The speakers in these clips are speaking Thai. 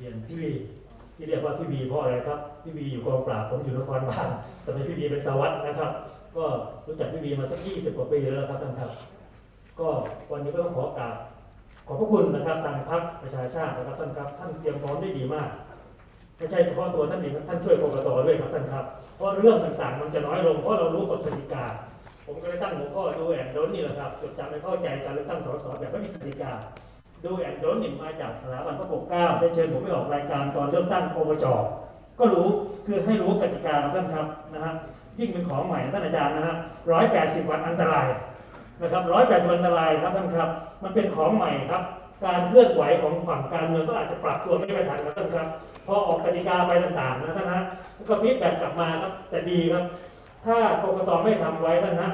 เรียนพี่วีที่เรียกว่าพี่วีเพราะอะไรครับพี่วีอยู่กองปราบผมอยู่นครบาลสมัยพี่วีเป็นสวัสดนะครับ ก็รู้จักพี่วีมาสัก20กว่าปีแล้วครับท่านครับก็วันนี้ก็ต้องขอกราบขอบพระคุณนะครับทางพรรคประชาชาตินะครับท่านครับ ท่านเตรียมพร้อมได้ดีมากไม่ใช่เฉพาะตัวท่านเองท่านช่วยกรกตด้วยครับท่านครับ เพราะเรื่องต่างๆ มันจะน้อยลงเพราะเรารู้กฎกติกา ผมก็เลยตั้งหัวข้อดูแอนโดนนี่แหละครับจดจำให้เข้าใจการเลือกตั้งสสแบบไม่มีกติกา ดูแอนโดนหนี่มาจากสถาบันพระปกเกล้าได้เชิญผมไปออกรายการตอนเลือกตั้งอบจก็รู้คือให้รู้กติกาท่านครับนะฮะยิ่งเป็นของใหม่ท่านอาจารย์นะฮะร้อยแปดสิบวันอันตรายนะครับร้อยแปดสิบวันอันตรายครับท่านครับ มันเป็นของใหม่ครับ การเคลื่อนไหวของฝั่งการเมืองก็อาจจะปรับตัวไม่ได้ทันครับท่านครับพอออกกติกาไปต่างๆนะท่านนะก็ฟีดแบ็กกลับมาครับแต่ดีครับ ถ้ากรกตไม่ทำไว้ท่านนะ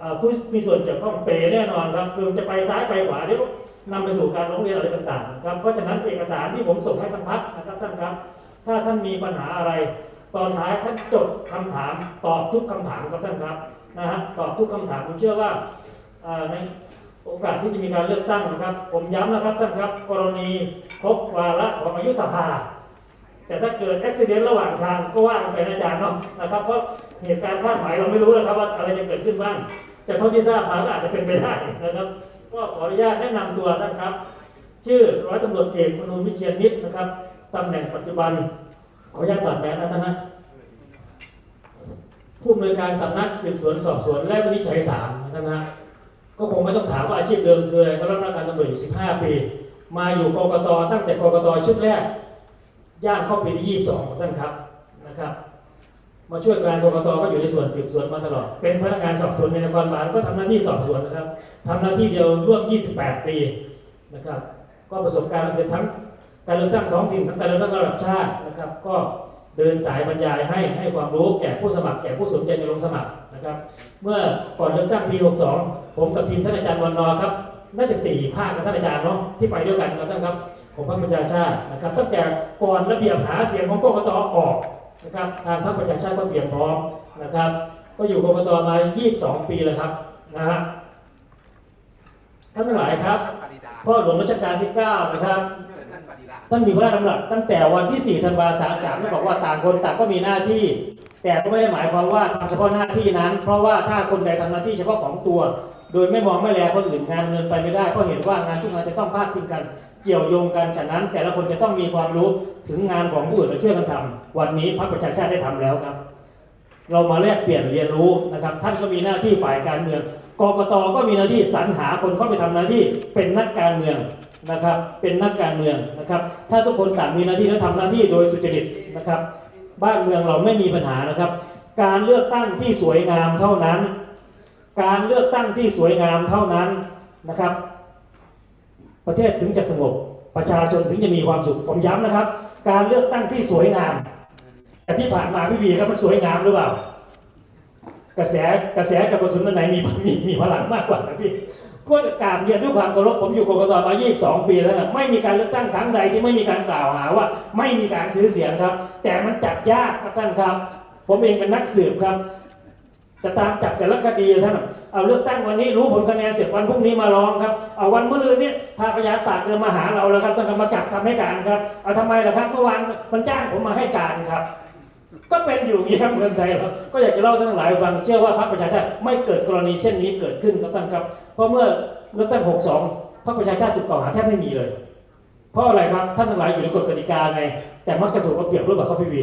อ่อผู้มีส่วนเกี่ยวข้องเปแน่นอนครับคือจะไปซ้ายไปขวาเดี๋ยว นำไปสู่การร้องเรียนอะไรต่างๆครับเพราะฉะนั้นเอกสารที่ผมส่งให้ท่างพักนะครับท่านครับ ถ้าท่านมีปัญหาอะไร ตอนท้ายท่านจดคำถามตอบทุกคำถามครับท่านครับนะฮะตอบทุกคำถามผมเชื่อว่าในโอกาสที่จะมีการเลือกตั้งนะครับ ผมย้ำนะครับท่านครับ กรณีครบวาระของอายุสภา แต่ถ้าเกิดอุบิเหตุระหว่างทางก็ว่ากันไปนะอาจารย์เนาะนะครับเพราะเหตุการณ์คาดหมายเราไม่รู้นะครับว่าอะไรจะเกิดขึ้นบ้าง แต่เท่าที่ทราบมาก็อาจจะเป็นไปได้นะครับ ก็ขออนุญาตแนะนำตัวท่านครับ ชื่อร้อยตำรวจเอกมนูวิเชียนนิตนะครับตำแหน่งปัจจุบัน ขออนุญาตตัดแมสนะท่านนะผู้อำนวยการสำนักสืบสวนสอบสวนและวินิจฉัยศาลนะท่านนะก็คงไม่ต้องถามว่าอาชีพเดิมคืออะไรก็รับราชการตำรวจอยู่ 15 ปี มาอยู่กกตตั้งแต่กกตชุดแรกย่างเข้าปีที่22ท่านครับนะครับ มาช่วยการกรกตก็อยู่ในส่วนสืบสวนมาตลอด เป็นพนักงานสอบสวนในนครบาลก็ทำหน้าที่สอบสวนนะครับทำหน้าที่เดียวร่วม 28 ปีนะครับ ก็ประสบการณ์คือทั้งการเลือกตั้งท้องถิ่นทั้งการเลือกตั้งระดับชาตินะครับ ก็เดินสายบรรยายให้ให้ความรู้แก่ผู้สมัครแก่ผู้สนใจจะลงสมัครนะครับ เมื่อก่อนเลือกตั้งปี 62 ผมกับทีมท่านอาจารย์วันนอครับน่าจะสี่ภาคนะท่านอาจารย์เนาะที่ไปด้วยกันครับท่านครับของพรรคประชาชาตินะครับตั้งแต่ก่อนระเบียบหาเสียงของกกตออก นะครับทางพรรคประชาชาติก็เตรียมพร้อมนะครับ ก็อยู่กรกตมา 22 ปีแล้วครับนะฮะท่านทั้งหลายครับพ่อหลวงรัชกาลที่ 9 นะครับท่านมีพระราชดำรัสตั้งแต่วันที่ 4 ธันวาคม33ท่านบอกว่าต่างคนต่างก็มีหน้าที่ แต่ก็ไม่ได้หมายความว่าทำเฉพาะหน้าที่นั้น เพราะว่าถ้าคนใดทำหน้าที่เฉพาะของตัว โดยไม่มองไม่แลคนอื่นงานเงินไปไม่ได้เพราะเห็นว่างานทุกงานจะต้องพาดพิงกัน เกี่ยวโยงกันฉะนั้น แต่ละคนจะต้องมีความรู้ถึงงานของผู้อื่นและช่วยกันทำวันนี้พรรคประชาชาติได้ทำแล้วครับ เรามาแลกเปลี่ยนเรียนรู้นะครับ ท่านก็มีหน้าที่ฝ่ายการเมืองกกตก็มีหน้าที่สรรหาคนเข้าไปทำหน้าที่เป็นนักการเมืองนะครับ เป็นนักการเมืองนะครับ ถ้าทุกคนต่างมีหน้าที่และทำหน้าที่โดยสุจริตนะครับ บ้านเมืองเราไม่มีปัญหานะครับ การเลือกตั้งที่สวยงามเท่านั้น การเลือกตั้งที่สวยงามเท่านั้นนะครับ ประเทศถึงจะสงบ ประชาชนถึงจะมีความสุขผมย้ำนะครับ การเลือกตั้งที่สวยงาม แต่ที่ผ่านมาพี่บีครับมันสวยงามหรือเปล่า กระแสกระแสกับกระสุนอันไหนมีมีมีพลังมากกว่าพี่พวกกราบเรียนด้วยความเคารพผมอยู่กกตมา 22 ปีแล้วนะไม่มีการเลือกตั้งครั้งใดที่ไม่มีการกล่าวหาว่า ไม่มีการซื้อเสียงครับ แต่มันจับยากครับท่านครับ ผมเองเป็นนักสืบครับ จะตามจับแต่ละคดีท่านเอาเลือกตั้งวันนี้รู้ผลคะแนนเสร็จวันพรุ่งนี้มาร้องครับเอาวันมะรืนนี้พาพยานปากเดินมาหาเราแล้วครับต้องมาจับคำให้การครับเอาทำไมล่ะครับเมื่อวานมันจ้างผมมาให้การครับ ก็เป็นอยู่อย่างนี้ครับเมืองไทยครับก็อยากจะเล่าทั้งหลายฟังเชื่อว่าพรรคประชาชาติไม่เกิดกรณีเช่นนี้เกิดขึ้นครับท่านครับเพราะเมื่อเลือกตั้ง 62พรรคประชาชาติถูกกล่าวหาแทบไม่มีเลย เพราะอะไรครับท่านทั้งหลายอยู่ในกฎกติกาไงแต่มักจะถูกเอาเปรียบรือเปล่าครับพี่วี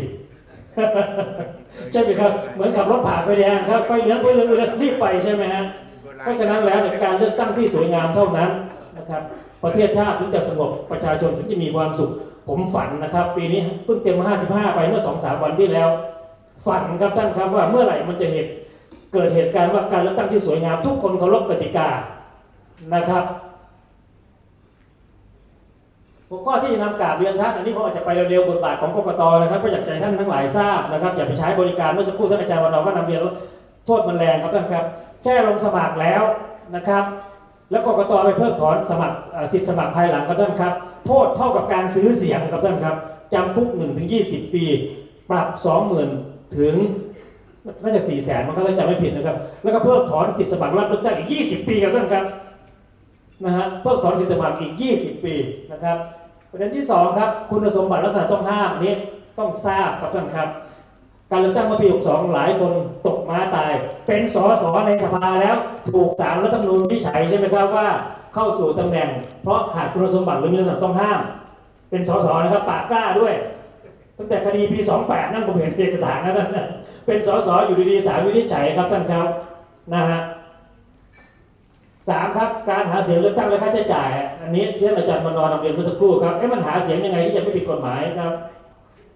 ใช่ไหมครับ เหมือนขับรถผ่านไฟแดงครับไฟเหลืองไฟเหลืองไฟเหลืองรีบไปใช่ไหมฮะเพราะฉะนั้นแล้วในการเลือกตั้งที่สวยงามเท่านั้นนะครับ ประเทศชาติถึงจะสงบประชาชนถึงจะมีความสุข ผมฝันนะครับ ปีนี้เพิ่งเต็ม 55 ไปเมื่อ 2-3 วันที่แล้ว ฝันครับท่านครับว่าเมื่อไหร่มันจะเหตุเกิดเหตุการณ์ว่าการเลือกตั้งที่สวยงาม ทุกคนเคารพกติกานะครับ หัวข้อที่จะนำกราบเรียนท่านอันนี้ผมอาจจะไปเร็วๆบทบาทของกกตนะครับก็อยากจะให้ท่านทั้งหลายทราบนะครับอย่าไปใช้บริการเมื่อสักครู่ท่านอาจารย์วันเราก็นำเรียนว่าโทษมันแรงครับท่านครับ แค่ลงสมัครแล้วนะครับ แล้วกกตไปเพิกถอนสมัครสิทธิสมัครภายหลังครับท่านครับ โทษเท่ากับการซื้อเสียงครับท่านครับจำคุก1ถึง20 ปี ปรับ 20,000ถึงน่าจะ4แสนมันก็ถ้าจำไม่ผิดนะครับ แล้วก็เพิกถอนสิทธิสมัครรับเลือกตั้งอีก 20 ปีครับท่านครับนะฮะเพิกถอนสิทธิสมัครอีก 20 ปีนะครับ ประเด็นที่สองครับคุณสมบัติลักษณะต้องห้ามอันนี้ต้องทราบครับท่านครับ การเลือกตั้งเมื่อปี62หลายคนตกม้าตาย เป็นสสในสภาแล้วถูกศาลรัฐธรรมนูญวิจัยใช่ไหมครับว่าเข้าสู่ตำแหน่ง เพราะขาดคุณสมบัติหรือมีลักษณะต้องห้าม เป็นสสนะครับปากกล้าด้วย ตั้งแต่คดีปี28นั่นผมเห็นเอกสารนะท่านเป็นสสอยู่ดีๆศาลวินิจฉัยครับท่านครับนะฮะ สามครับการหาเสียงเลือกตั้งและค่าใช้จ่าย อันนี้ที่ท่านอาจารย์มานอนนำเรียนเมื่อสักครู่ครับเอ๊ะมันหาเสียงยังไงที่จะไม่ผิดกฎหมายครับ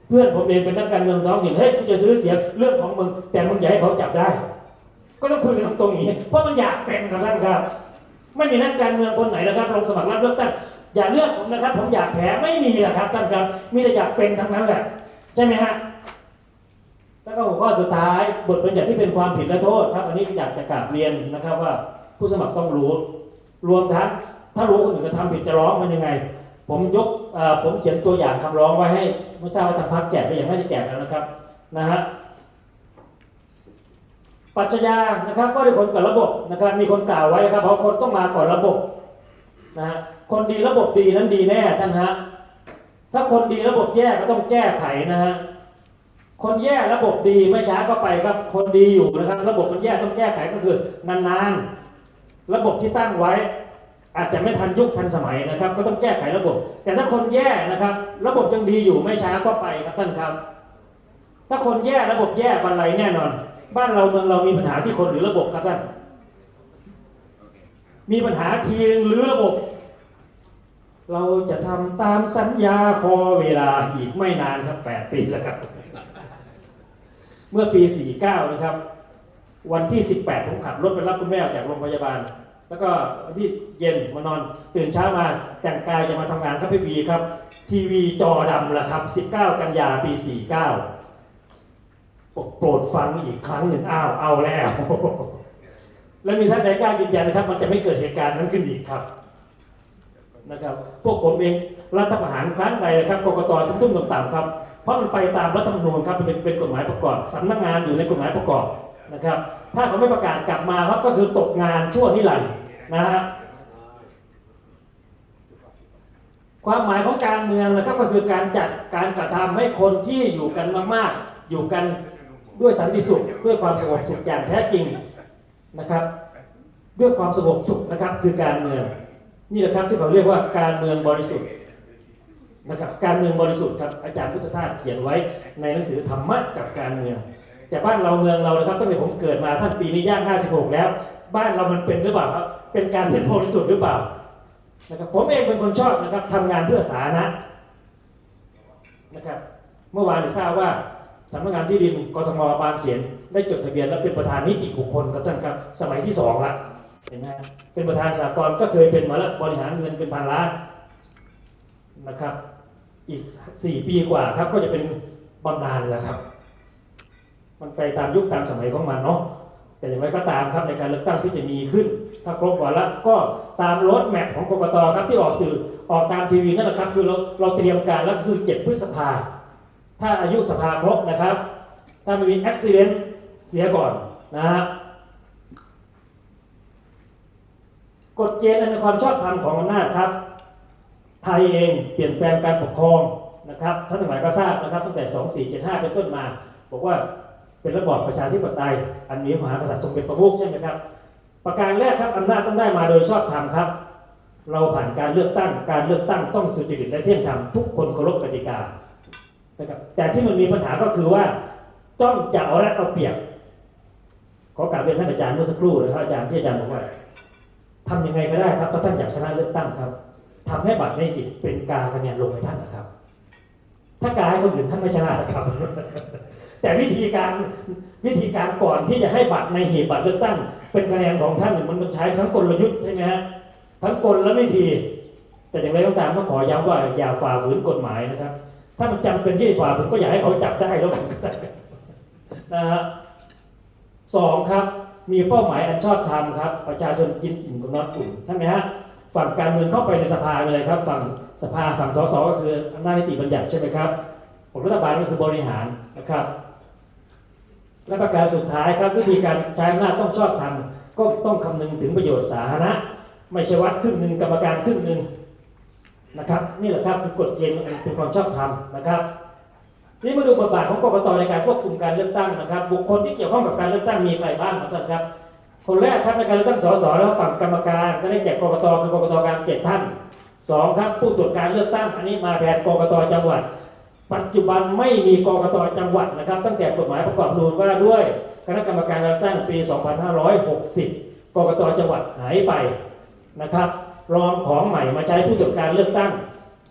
เพื่อนผมเองเป็นนักการเมืองท้องถิ่นเฮ้ยกูจะซื้อเสียงเรื่องของมึงแต่มึงอย่าให้เขาจับได้ ก็ต้องคุยกันตรงๆอย่างนี้เพราะมันอยากเป็นครับท่านครับ ไม่มีนักการเมืองคนไหนนะครับลงสมัครรับเลือกตั้งอย่าเลือกผมนะครับ ผมอยากแพ้ไม่มีหรอกครับท่านครับ มีแต่อยากเป็นทั้งนั้นแหละใช่ไหมฮะแล้วก็หัวข้อสุดท้ายบทบัญญัติที่เป็นความผิดและโทษครับ อันนี้อยากจะกราบเรียนนะครับว่า ผู้สมัครต้องรู้ รวมทั้งถ้ารู้คนอื่นกระทำผิดจะร้องมันยังไง ผมยกผมเขียนตัวอย่างคำร้องไว้ให้ไม่ทราบว่าทางพักแจกไปยังไม่ได้แจกแล้วนะครับนะฮะปรัชญานะครับก็ได้ผลกับระบบนะครับมีคนกล่าวไว้นะครับเพราะคนต้องมาก่อนระบบนะฮะคนดีระบบดีนั้นดีแน่ท่านฮะถ้าคนดีระบบแย่ก็ต้องแก้ไขนะฮะคนแย่ระบบดีไม่ช้าก็ไปครับ คนดีอยู่นะครับ ระบบมันแย่ต้องแก้ไขก็คือนานๆ ระบบที่ตั้งไว้ อาจจะไม่ทันยุคทันสมัยนะครับ ก็ต้องแก้ไขระบบ แต่ถ้าคนแย่นะครับ ระบบยังดีอยู่ไม่ช้าก็ไปครับท่านครับ ถ้าคนแย่ระบบแย่บันไลแน่นอน บ้านเราเมืองเรามีปัญหาที่คนหรือระบบครับท่านมีปัญหาทีนึงหรือระบบ เราจะทำตามสัญญาคอเวลาอีกไม่นานครับ8ปีแล้วครับ เมื่อปี 49 นะครับ วันที่ 18 ผมขับรถไปรับคุณแม่ออกจากโรงพยาบาล แล้วก็ที่เย็นมานอน ตื่นเช้ามาแต่งกายจะมาทำงานครับพี่วีครับ ทีวีจอดำละครับ 19 กันยาปี 49บอกโปรดฟังอีกครั้งหนึ่งอ้าวเอาแล้ว แล้วมีท่านใดกล้ายืนยันนะครับ มันจะไม่เกิดเหตุการณ์นั้นขึ้นอีกครับนะครับ พวกผมเองรัฐประหารครั้งใดนะครับกรกตตุ้มๆต่ำๆครับเพราะมันไปตามรัฐธรรมนูญครับเป็นเป็นกฎหมายประกอบสำนักงานอยู่ในกฎหมายประกอบ นะครับ ถ้าเขาไม่ประกาศกลับมาครับก็คือตกงานชั่วนิรันดร์นะฮะความหมายของการเมืองนะครับก็คือการจัดการกระทำให้คนที่อยู่กันมากๆ อยู่กันด้วยสันติสุข ด้วยความสงบสุขอย่างแท้จริงนะครับ ด้วยความสงบสุขนะครับ คือการเมือง นี่แหละครับที่เขาเรียกว่าการเมืองบริสุทธิ์นะครับ การเมืองบริสุทธิ์ครับอาจารย์พุทธทาสเขียนไว้ในหนังสือธรรมะกับการเมือง แต่บ้านเราเมืองเรานะครับตั้งแต่ผมเกิดมาท่านปีนี้ย่าง 56 แล้ว บ้านเรามันเป็นหรือเปล่าครับเป็นการเป็นบริสุทธิ์หรือเปล่านะครับผมเองเป็นคนชอบนะครับทำงานเพื่อสาธารณะนะครับเมื่อวานได้ทราบว่าสำนักงานที่ดินกทมบางเขียนได้จดทะเบียนและเป็นประธานนิติบุคคลครับท่านครับสมัยที่สองละเห็นไหมฮะเป็นประธานสากลก็เคยเป็นมาแล้วบริหารเงินเป็นพันล้านนะครับ อีกสี่ปีกว่าครับก็จะเป็นบำนาญแล้วครับ มันไปตามยุคตามสมัยของมันเนาะแต่อย่างไรก็ตามครับในการเลือกตั้งที่จะมีขึ้น ถ้าครบวาระก็ตามรถแมพของกกตครับที่ออกสื่อออกตามทีวีนั่นแหละครับคือเราเราเตรียมการแล้วคือ 7 พฤษภา ถ้าอายุสภาครบนะครับ ถ้าไม่มีอุบิเหตุเสียก่อนนะฮะกฎเกณฑ์อันเป็นความชอบธรรมของอำนาจครับ ไทยเองเปลี่ยนแปลงการปกครองนะครับท่านทั้งหลายก็ทราบนะครับ ตั้งแต่ 2475 เป็นต้นมา บอกว่า เป็นระบอบประชาธิปไตย อันมีมหากษัตริย์ทรงเป็นประมุขใช่ไหมครับ ประการแรกครับอำนาจต้องได้มาโดยชอบธรรมครับ เราผ่านการเลือกตั้ง การเลือกตั้งต้องสุจริตและเที่ยงธรรมทุกคนเคารพกติกานะครับแต่ที่มันมีปัญหาก็คือว่าต้องจะเอารัดเอาเปรียบขอกราบเรียนท่านอาจารย์เมื่อสักครู่นะครับอาจารย์ที่อาจารย์บอกว่าทำยังไงก็ได้ครับถ้าท่านอยากชนะเลือกตั้งครับทำให้บัตรในหีบเป็นกาคะแนนลงให้ท่านนะครับ ถ้ากาให้คนอื่นท่านไม่ชนะครับ แต่วิธีการวิธีการก่อนที่จะให้บัตรในหีบบัตรเลือกตั้ง เป็นคะแนนของท่านเนี่ยมันใช้ทั้งกลยุทธ์ใช่ไหมฮะทั้งกลและวิธี แต่อย่างไรก็ตามต้องขอย้ำว่าอย่าฝ่าฝืนกฎหมายนะครับ ถ้ามันจำเป็นที่จะฝ่าฝืนก็อย่าให้เขาจับได้แล้วกันนะฮะสองครับมีเป้าหมายอันชอบธรรมครับ ประชาชนกินอิ่มกับนอนอุ่นใช่ไหมฮะฝั่งการเมืองเข้าไปในสภาเลยครับ ฝั่งสภาฝั่งสสก็คืออำนาจนิติบัญญัติใช่ไหมครับผมรัฐบาลก็คือบริหารนะครับ และประการสุดท้ายครับวิธีการใช้อำนาจต้องชอบธรรมก็ต้องคำนึงถึงประโยชน์สาธารณะ ไม่ใช่วัดครึ่งหนึ่งกรรมการครึ่งหนึ่งนะครับ นี่แหละครับคือกฎเกณฑ์เป็นความชอบธรรมนะครับนี่มาดูบทบาทของกรกตในการควบคุมการเลือกตั้งนะครับ บุคคลที่เกี่ยวข้องกับการเลือกตั้งมีใครบ้างครับท่านครับคนแรกครับในการเลือกตั้งสสแล้วฝั่งกรรมการก็ได้แก่กกตคือกกตกางเจ็ดท่านสองครับผู้ตรวจการเลือกตั้งอันนี้มาแทนกรกตจังหวัด ปัจจุบันไม่มีกกตจังหวัดนะครับ ตั้งแต่กฎหมายประกอบนูนว่าด้วย คณะกรรมการเลือกตั้งปี 2560กกตจังหวัดหายไปนะครับรองของใหม่มาใช้ผู้ตรวจการเลือกตั้ง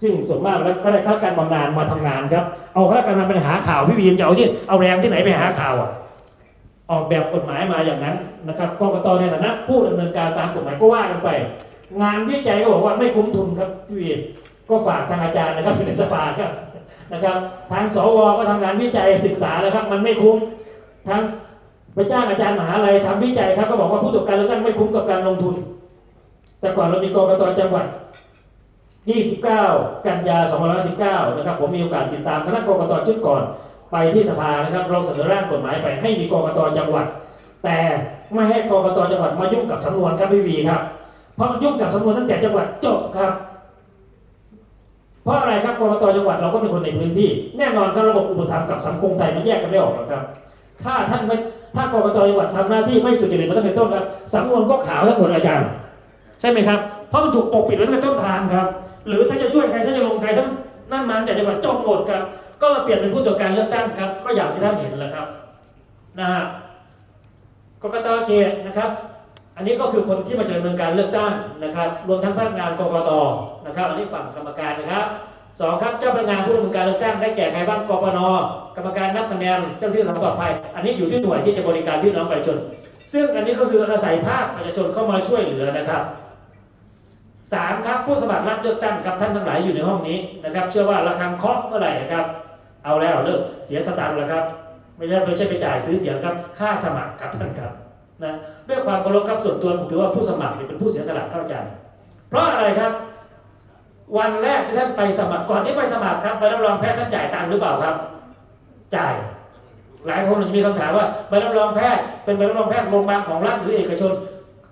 ซึ่งส่วนมากแล้วก็ได้ข้าราชการบำนาญมาทำงานครับ เอาข้าราชการบำนาญไปหาข่าวพี่วีมจะเอาที่เอาแรงที่ไหนไปหาข่าวอะออกแบบกฎหมายมาอย่างนั้นนะครับกกตในฐานะผู้ดำเนินการตามกฎหมายก็ว่ากันไป งานวิจัยก็บอกว่าไม่คุ้มทุนครับพี่วีก็ฝากทางอาจารย์นะครับในสภาครับ นะครับ ทางสวก็ทำงานวิจัยศึกษาแล้วครับ มันไม่คุ้มทางไปจ้างอาจารย์มหาลัยทำวิจัยครับก็บอกว่าผู้ตรวจการเลือกตั้งไม่คุ้มกับการลงทุน แต่ก่อนเรามีกกตจังหวัด 29 กันยา2519นะครับผมมีโอกาสติดตามคณะกกตชุดก่อนไปที่สภานะครับ เราเสนอร่างกฎหมายไปให้มีกกตจังหวัด แต่ไม่ให้กกตจังหวัดมายุ่งกับสำนวนครับพี่วีครับเพราะมันยุ่งกับสำนวนตั้งแต่จังหวัดจบครับ เพราะอะไรครับกกตจังหวัดเราก็เป็นคนในพื้นที่ แน่นอนครับระบบอุปถัมภ์กับสังคมไทยมันแยกกันไม่ออกหรอกครับ ถ้าท่านไม่ถ้ากกตจังหวัดทำหน้าที่ไม่สุจริตมาตั้งแต่ต้นครับสำนวนก็ขาวทั้งหมดอาจารย์ใช่ไหมครับเพราะมันถูกปกปิดไว้ตั้งแต่ต้นทางครับ หรือถ้าจะช่วยใครถ้าจะลงใครทั้งนั่นมาแต่จังหวัดจบหมดครับ ก็มาเปลี่ยนเป็นผู้ตรวจการเลือกตั้งครับ ก็อย่างที่ท่านเห็นแหล้วครับนะฮะกรกตเขตนะครับ นนี้ก็คือคนที่มาจากดำเนินการเลือกตั้งนะครับ รวมทั้งพนักงานกรกตนะครับ อันนี้ฝั่งกรรมการนะครับสองครับเจ้าพนักงานผู้ดำเนินการเลือกตั้งได้แก่ใครบ้างกปนกรรมการนับคะแนนเจ้าหน้าที่ความปลอดภัย อันนี้อยู่ที่หน่วยที่จะบริการพี่น้องประชาชน ซึ่งอันนี้ก็คืออาศัยภาคประชาชนเข้ามาช่วยเหลือนะครับสามครับผู้สมัครรับเลือกตั้งครับท่านทั้งหลายอยู่ในห้องนี้นะครับ เชื่อว่าระฆังเคาะเมื่อไหร่ครับ เอาแล้วเริ่มเสียสตางค์แล้วครับ ไม่ใช่ไม่ใช่ไปจ่ายซื้อเสียงครับ ค่าสมัครครับท่านครับ นะด้วยความเคารพครับส่วนตัวผมถือว่าผู้สมัครเป็นผู้เสียสละเข้าใจารย์เพราะอะไรครับ วันแรกที่ท่านไปสมัครก่อนที่ไปสมัครครับใบรับรองแพทย์ท่านจ่ายตังค์หรือเปล่าครับ จ่าย หลายคนอาจจะมีคำถามว่าใบรับรองแพทย์เป็นใบรับรองแพทย์โรงพยาบาลของรัฐหรือเอกชน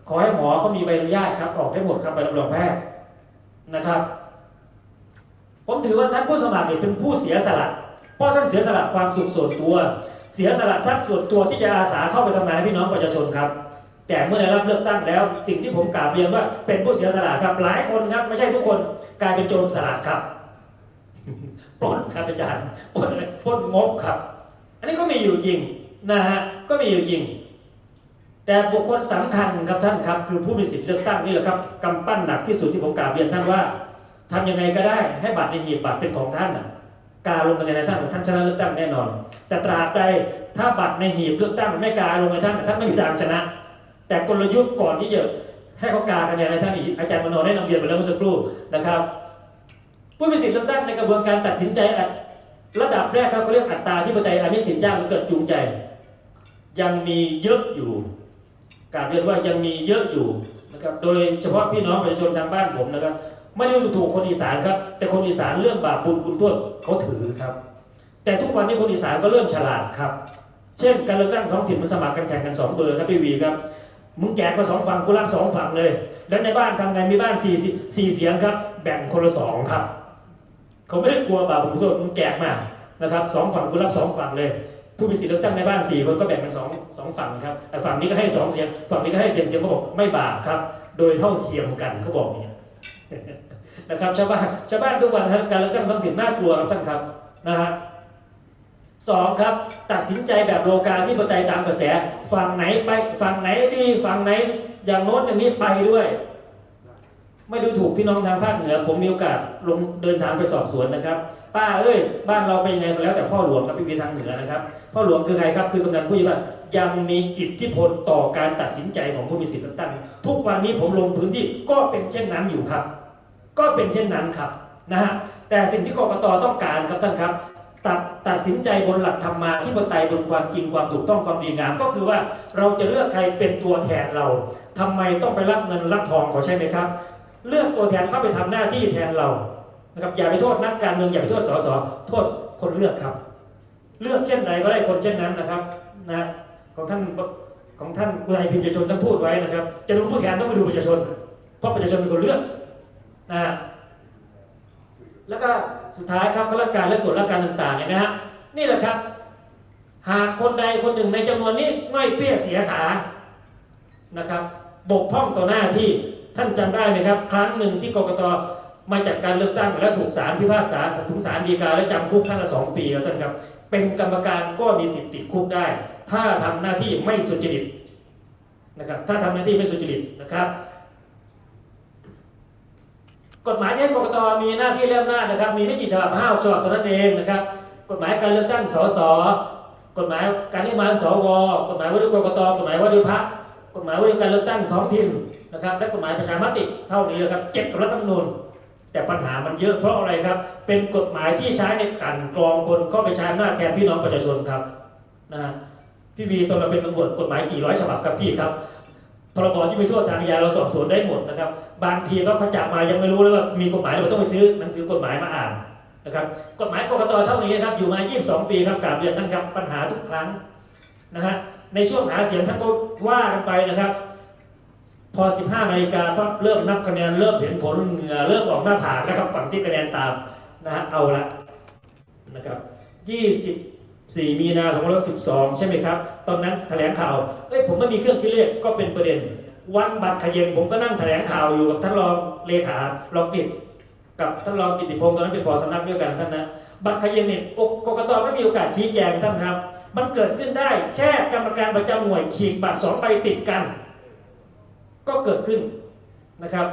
ขอให้หมอเขามีใบอนุญาตครับออกได้หมดครับใบรับรองแพทย์นะครับ ผมถือว่าท่านผู้สมัครเนี่ยเป็นผู้เสียสละเพราะท่านเสียสละความสุขส่วนตัว เสียสละทรัพย์ส่วนตัวที่จะอาสาเข้าไปทำงานให้พี่น้องประชาชนครับ แต่เมื่อได้รับเลือกตั้งแล้ว สิ่งที่ผมกราบเรียนว่าเป็นผู้เสียสละครับหลายคนครับไม่ใช่ทุกคนกลายเป็นโจรสลัดครับปล้นครับอาจารย์ปล้นอะไรปล้นงบครับ อันนี้ก็มีอยู่จริงนะฮะก็มีอยู่จริง แต่บุคคลสำคัญครับท่านครับ คือผู้มีสิทธิเลือกตั้งนี่แหละครับกำปั้นหนักที่สุดที่ผมกราบเรียนท่านว่าทำยังไงก็ได้ให้บัตรในหีบบัตรเป็นของท่านน่ะ การลงคะแนนในท่านท่านชนะเลือกตั้งแน่นอน แต่ตราบใดถ้าบัตรในหีบเลือกตั้งไม่กาลงในท่านท่านไม่มีทางชนะ แต่กลยุทธ์ก่อนที่จะให้เขากาคะแนนในท่านอีกอาจารย์มโนได้นำเรียนไปแล้วเมื่อสักครู่นะครับผู้มีสิทธิเลือกตั้งในกระบวนการตัดสินใจระดับแรกครับเขาเรียกอัตราที่ปไตยอันนี้สินจ้างหรือเกิดจูงใจ ยังมีเยอะอยู่กาบเรียนว่ายังมีเยอะอยู่นะครับโดยเฉพาะพี่น้องประชาชนทางบ้านผมนะครับ ไม่ได้ดูถูกคนอีสานครับ แต่คนอีสานเรื่องบาปบุญคุณโทษเขาถือครับ แต่ทุกวันนี้คนอีสานก็เริ่มฉลาดครับ เช่น การเลือกตั้งท้องถิ่นมันสมัครกันแข่งกันสองเบอร์ครับพี่วีครับมึงแจกมาสองฝั่งกูรับสองฝั่งเลย แล้วในบ้านทำไงมีบ้านสี่สี่เสียงครับ แบ่งคนละสองครับเขาไม่ได้กลัวบาปบุญคุณโทษมึงแจกมานะครับสองฝั่งกูรับสองฝั่งเลย ผู้มีสิทธิ์เลือกตั้งในบ้านสี่คนก็แบ่งเป็นสองสองฝั่งครับแต่ฝั่งนี้ก็ให้สองเสียงฝั่งนี้ก็ให้เสียงเสียงก็บอกไม่บาปครับ โดยเท่าเทียมกันเขาบอกเนี่ย นะครับชาวบ้านชาวบ้านทุกวันนะการเลือกตั้งท้องถิ่นน่ากลัวครับท่านครับนะฮะสองครับตัดสินใจแบบโลกาที่ปไตยตามกระแสฝั่งไหนไปฝั่งไหนดีฝั่งไหน อย่างโน้นอย่างนี้ไปด้วย ไม่ดูถูกพี่น้องทางภาคเหนือ ผมมีโอกาสลงเดินทางไปสอบสวนนะครับ ป้าเอ้ย บ้านเราเป็นยังไงก็แล้วแต่พ่อหลวงกับพี่พีทางเหนือนะครับพ่อหลวงคือใครครับคือกำนันผู้ใหญ่บ้านยังมีอิทธิพลต่อการตัดสินใจของผู้มีสิทธิ์เลือกตั้ง ทุกวันนี้ผมลงพื้นที่ก็เป็นเช่นนั้นอยู่ครับ ก็เป็นเช่นนั้นครับนะฮะแต่สิ่งที่กกตต้องการครับท่านครับตัดตัดสินใจบนหลักธรรมาที่ปไตยบนความจริงความถูกต้องความดีงาม ก็คือว่าเราจะเลือกใครเป็นตัวแทนเราทำไมต้องไปรับเงินรับทองเขาใช่ไหมครับ เลือกตัวแทนเข้าไปทำหน้าที่แทนเรานะครับอย่าไปโทษนักการเมืองอย่าไปโทษสสโทษคนเลือกครับ เลือกเช่นไรก็ได้คนเช่นนั้นนะครับนะของท่านของท่านอุทัยพิมพ์ประชาชนท่านพูดไว้นะครับ จะดูผู้แทนต้องไปดูประชาชน เพราะประชาชนเป็นคนเลือก นะฮะแล้วก็สุดท้ายครับข้าราชการและส่วนราชการต่างๆเห็นไหมฮะนี่แหละครับ หากคนใดคนหนึ่งในจำนวนนี้ง่อยเปี้ยเสียขานะครับ บกพร่องต่อหน้าที่ท่านจำได้ไหมครับ ครั้งหนึ่งที่กกตมาจัดการเลือกตั้งและถูกศาลพิพากษาถึงศาลฎีกาและจำคุกครั้งละสองปีแล้วท่านครับ เป็นกรรมการก็มีสิทธิ์ติดคุกได้ ถ้าทำหน้าที่ไม่สุจริตนะครับ ถ้าทำหน้าที่ไม่สุจริตนะครับ กฎหมายที่ให้กกตมีหน้าที่เริ่มหน้านะครับ มีไม่กี่ฉบับห้าฉบับเท่านั้นเองนะครับ กฎหมายการเลือกตั้งสสกฎหมายการเลือกมาสวกฎหมายว่าด้วยกกตกฎหมายว่าด้วยพรรคกฎหมายว่าด้วยการเลือกตั้งท้องถิ่นนะครับ และกฎหมายประชามติเท่านี้นะครับเจ็ดกับรัฐธรรมนูญแต่ปัญหามันเยอะเพราะอะไรครับ เป็นกฎหมายที่ใช้ในการกรองคนเข้าไปใช้อำนาจแทนพี่น้องประชาชนครับนะพี่วีตอนเราเป็นตำรวจกฎหมายกี่ร้อยฉบับครับพี่ครับ พรบที่มีโทษทางอาญาเราสอบสวนได้หมดนะครับ บางทีว่าเขาจับมายังไม่รู้เลยว่ามีกฎหมายเราต้องไปซื้อหนังสือกฎหมายมาอ่านนะครับ กฎหมายกรกตเท่านี้ครับอยู่มา 22 ปีครับกราบเรียนท่านครับปัญหาทุกครั้งนะฮะในช่วงหาเสียงท่านก็ว่ากันไปนะครับ พอ 15 นาฬิกาปั๊บเริ่มนับคะแนนเริ่มเห็นผลเหงื่อเริ่มออกหน้าผากนะครับฝั่งที่คะแนนตามนะฮะเอาละนะครับ 4 มีนา2512 ใช่ไหมครับ ตอนนั้นแถลงข่าว เอ้ยผมไม่มีเครื่องคิดเลขก็เป็นประเด็น วันบัตรขยงผมก็นั่งแถลงข่าวอยู่กับท่านรองเลขารองกิตกับท่านรองกิติพงศ์ตอนนั้นเป็นผอสำนักด้วยกันท่านนะบัตรขยงเนี่ยกกตไม่มีโอกาสชี้แจงท่านครับ มันเกิดขึ้นได้แค่กรรมการประจำหน่วยฉีกบัตรสองใบติดกัน ก็เกิดขึ้นนะครับ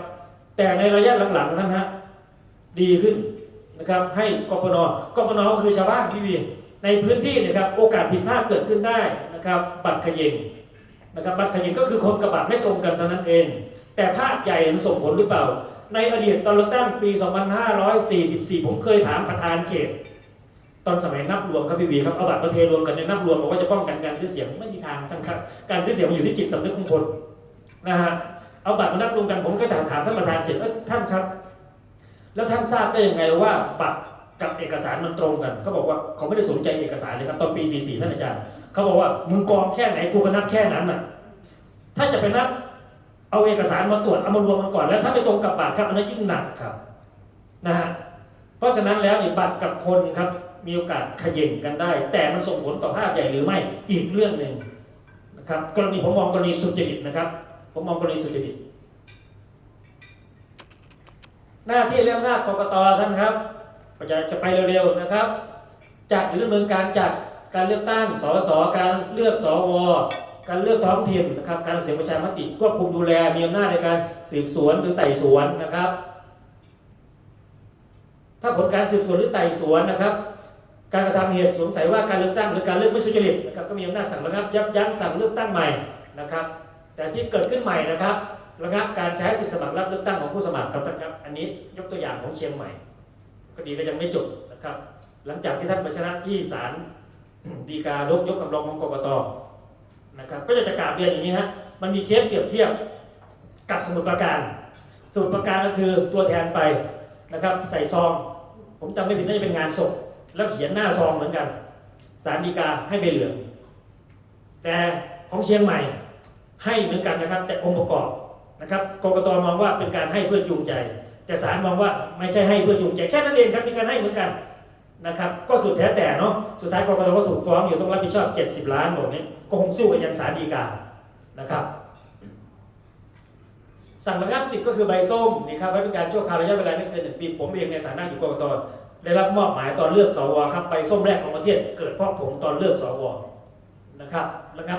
แต่ในระยะหลังๆท่านฮะดีขึ้นนะครับให้กปนกปนก็คือชาวบ้านที่มี ในพื้นที่นะครับโอกาสผิดพลาดเกิดขึ้นได้นะครับบัตรขยงนะครับบัตรขยิงก็คือคนกับบัตรไม่ตรงกันเท่านั้นเอง แต่ภาพใหญ่มันส่งผลหรือเปล่า ในอดีตตอนเลือกตั้งปี 2544 ผมเคยถามประธานเขตตอนสมัยนับรวมครับพี่วีครับเอาบัตรประเทรวมกันในนับรวมบอกว่าจะป้องกันการซื้อเสียงไม่มีทางท่านครับการซื้อเสียงมันอยู่ที่จิตสำนึกของคนนะฮะเอาบัตรมานับรวมกันผมก็ถามถามท่านประธานเขตเอ้ท่านครับ แล้วท่านทราบได้ยังไงว่าบัตร กับเอกสารมันตรงกันเขาบอกว่าเขาไม่ได้สนใจเอกสารเลยครับตอนปี 44ท่านอาจารย์เขาบอกว่ามึงกองแค่ไหนกูก็นับแค่นั้นน่ะถ้าจะไปนับเอาเอกสารมาตรวจเอามารวมกันก่อนแล้ว ถ้าไม่ตรงกับบัตรครับอันนั้นยิ่งหนักครับนะฮะเพราะฉะนั้นแล้วนี่บัตรกับคนครับมีโอกาสขย่งกันได้ แต่มันส่งผลต่อภาพใหญ่หรือไม่อีกเรื่องหนึ่งนะครับกรณีผมมองกรณีสุจริตนะครับผมมองกรณีสุจริตหน้าที่เรื่องหน้ากรกตท่านครับ ก็จะจะไปเร็วๆนะครับ จัดหรือดำเนินการจัดการเลือกตั้งสสการเลือกสวการเลือกท้องถิ่นนะครับการเสียงประชามติควบคุมดูแลมีอำนาจในการสืบสวนหรือไต่สวนนะครับ ถ้าผลการสืบสวนหรือไต่สวนนะครับ การกระทำเหตุสงสัยว่าการเลือกตั้งหรือการเลือกไม่สุจริตนะครับก็มีอำนาจสั่งระงับยับยั้งสั่งเลือกตั้งใหม่นะครับ แต่ที่เกิดขึ้นใหม่นะครับระงับการใช้สิทธิสมัครรับเลือกตั้งของผู้สมัครครับท่านครับ อันนี้ยกตัวอย่างของเชียงใหม่ คดีก็ยังไม่จบนะครับ หลังจากที่ท่านไปชนะที่ศาลฎีกายกยกคำร้องของกกตนะครับ ก็จะจะกราบเรียนอย่างนี้ฮะมันมีเคสเปรียบเทียบกับสมุดประการ สมุดประการก็คือตัวแทนไปนะครับ ใส่ซอง ผมจำไม่ผิดน่าจะเป็นงานศพแล้วเขียนหน้าซองเหมือนกันสารดีกาให้ใบเหลือง แต่ของเชียงใหม่ให้เหมือนกันนะครับ แต่องค์ประกอบนะครับกรกตมองว่าเป็นการให้เพื่อจูงใจ แต่ศาลมองว่าไม่ใช่ให้เพื่อจูงใจแค่นั้นเองครับมีการให้เหมือนกันนะครับ ก็สุดแท้แต่เนาะสุดท้ายกกตก็ถูกฟ้องอยู่ต้องรับผิดชอบ 70 ล้านบอกนี้ก็คงสู้กันยันศาลฎีกานะครับ สั่งระงับสิทธิ์ก็คือใบส้มนี่ครับไว้เป็นการชั่วคราวระยะเวลาไม่เกินหนึ่งปีผมเองในฐานะอยู่กกตได้รับมอบหมายตอนเลือกสวครับใบส้มแรกของประเทศเกิดเพราะผมตอนเลือกสวนะครับระงับ